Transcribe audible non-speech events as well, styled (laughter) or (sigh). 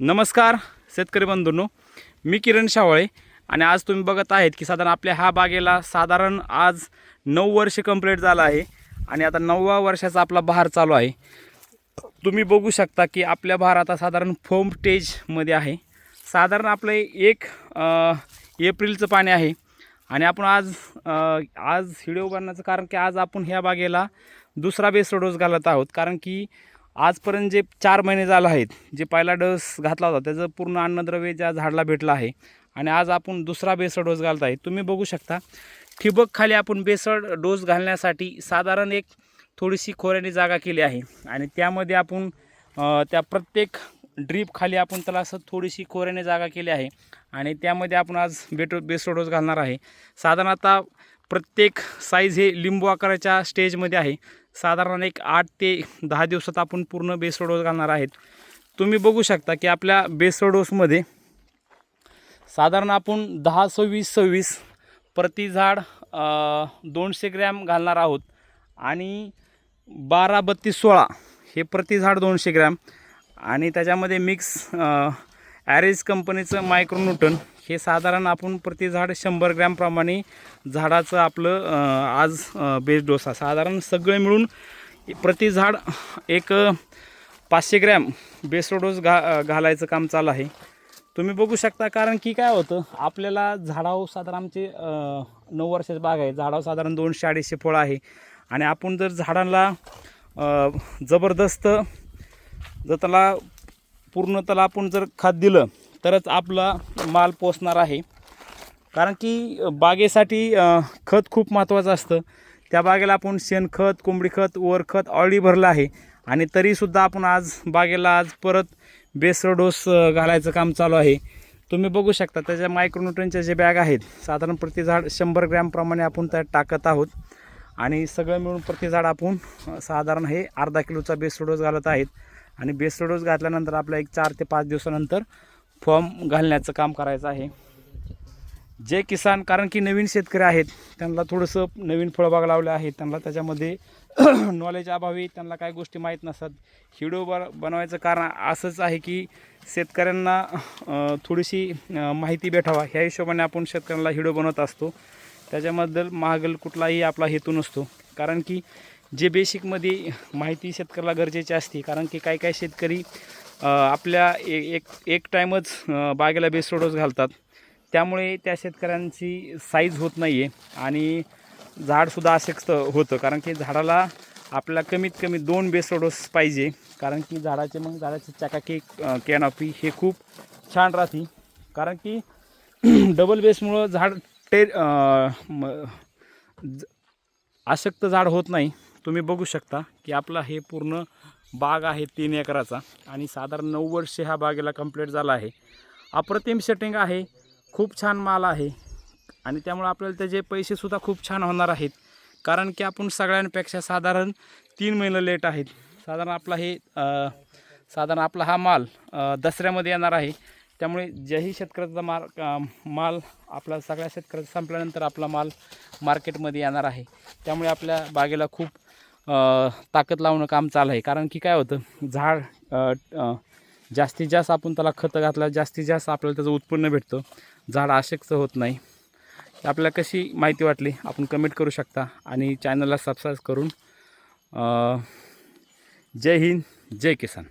नमस्कार शेतकरी बंधूंनो. मी किरण शावळे आणि आज तुम्ही बघत आहेत की साधारण आपल्या ह्या बागेला साधारण आज नऊ वर्ष कंप्लीट झालं आहे आणि आता नववा वर्षाचा आपला बहार चालू आहे. तुम्ही बघू शकता की आपल्या बहार आता साधारण फोम स्टेजमध्ये आहे. साधारण आपलं एक एप्रिलचं पाणी आहे. आणि आपण आज आज व्हिडिओ बनण्याचं कारण की आज आपण ह्या बागेला दुसरा बेस डोस घालत आहोत. कारण की आजपर्यंत जे चार महिने झाले आहेत जे पहिला डोस घातला होता त्याचं पूर्ण अन्नद्रव्य ज्या झाडाला भेटलं आहे आणि आज आपण दुसरा बेसळ डोस घालत आहे. तुम्ही बघू शकता ठिबक खाली आपण बेसळ डोस घालण्यासाठी साधारण एक थोडीशी खोऱ्याने जागा केली आहे आणि त्यामध्ये आपण त्या प्रत्येक ड्रीप खाली आपण त्याला असं थोडीशी खोऱ्याने जागा केली आहे आणि त्यामध्ये आपण आज बेटो बेसळ डोस घालणार आहे. साधारण आता प्रत्येक साईज हे लिंबू आकाराच्या स्टेजमध्ये आहे. साधारण एक आठ ते दहा दिवसात आपण पूर्ण बेसळ डोस घालणार आहेत. तुम्ही बघू शकता की आपल्या बेसळ डोसमध्ये साधारण आपण दहा सव्वीस सव्वीस प्रति झाड दोनशे ग्रॅम घालणार आहोत. आणि बारा बत्तीस सोळा हे प्रति झाड दोनशे ग्रॅम. आणि त्याच्यामध्ये मिक्स ॲरेज कंपनीचं मायक्रोन्यूटन हे साधारण आपण प्रति झाड शंभर ग्रॅमप्रमाणे झाडाचं आपलं आज बेस डोसा साधारण सगळे मिळून प्रति झाड एक पाचशे ग्रॅम बेसो डोस घा घालायचं काम चालू आहे. तुम्ही बघू शकता कारण की काय होतं आपल्याला झाडावर साधारण आमचे नऊ वर्षाची बाग आहे. झाडावर साधारण दोनशे अडीचशे फळं आहे. आणि आपण जर झाडांना जबरदस्त जर त्याला पूर्ण त्याला आपण जर खत दिलं तरच आपला माल पोचणार आहे. कारण की बागेसाठी खत खूप महत्त्वाचं असतं. त्या बागेला आपण शेणखत कोंबडी खत वर खत ऑलरेडी भरलं आहे. आणि तरीसुद्धा आपण आज बागेला आज परत बेसर डोस घालायचं काम चालू आहे. तुम्ही बघू शकता त्याच्या मायक्रोन्युट्रनच्या जे बॅग आहेत साधारण प्रति झाड शंभर ग्रॅमप्रमाणे आपण त्यात टाकत आहोत. आणि सगळं मिळून प्रति झाड आपण साधारण हे अर्धा किलोचा बेसर डोस घालत आहेत. आणि बेसर डोस घातल्यानंतर आपल्या एक चार ते पाच दिवसानंतर फॉर्म घालण्याचं काम करायचं आहे. जे किसान कारण की नवीन शेतकरी आहेत त्यांना थोडंसं नवीन फळबाग लावले आहेत त्यांना त्याच्यामध्ये (clears throat) नॉलेज अभावी त्यांना काही गोष्टी माहीत नसतात हिडो ब बनवायचं कारण असंच आहे की शेतकऱ्यांना थोडीशी माहिती भेटावा. ह्या हिशोबाने आपण शेतकऱ्यांना हिडो बनवत असतो. त्याच्याबद्दल महागल कुठलाही आपला हेतू नसतो. कारण की जे बेसिकमध्ये माहिती शेतकऱ्याला गरजेची असते. कारण की काही काही शेतकरी आपल्या ए- एक एक टाईमच बागेला बागेला बेसरोडोस घालतात. त्यामुळे त्या शेतकऱ्यांची साईज होत नाही आहे आणि झाडसुद्धा अशक्त होतं. कारण की झाडाला आपल्या कमीत कमी दोन बेसरोडोस पाहिजे. कारण की झाडाचे मग झाडाची चकाकी कॅनॉपी हे खूप छान राहते. कारण की (clears throat) डबल बेसमुळं झाड टे अं, ज- अशक्त झाड होत नाही. तुम्ही बघू शकता की आपला हे पूर्ण बाग आहे तीन एकराचा आणि साधारण नऊ वर्षे ह्या बागेला कंप्लीट झाला आहे. अप्रतिम सेटिंग आहे. खूप छान माल आहे. आणि त्यामुळे आपल्याला त्याचे पैसेसुद्धा खूप छान होणार आहेत. कारण की आपण सगळ्यांपेक्षा साधारण तीन महिने लेट आहेत. साधारण आपला हे साधारण आपला हा माल दसऱ्यामध्ये येणार आहे. त्यामुळे ज्याही शेतकऱ्याचा माल माल आपला सगळ्या शेतकऱ्याचा संपल्यानंतर आपला माल मार्केटमध्ये येणार आहे. त्यामुळे आपल्या बागेला खूप ताकद लावणं काम चालू आहे. कारण की काय होतं झाड जास्तीत जास्त आपण त्याला खतं घातलं जास्तीत जास्त आपल्याला त्याचं उत्पन्न भेटतं. झाड आशक्त होत नाही. आपल्याला कशी माहिती वाटली? आपण कमेंट करू शकता आणि चॅनलला सबस्क्राईब करून जय हिंद जय किसान.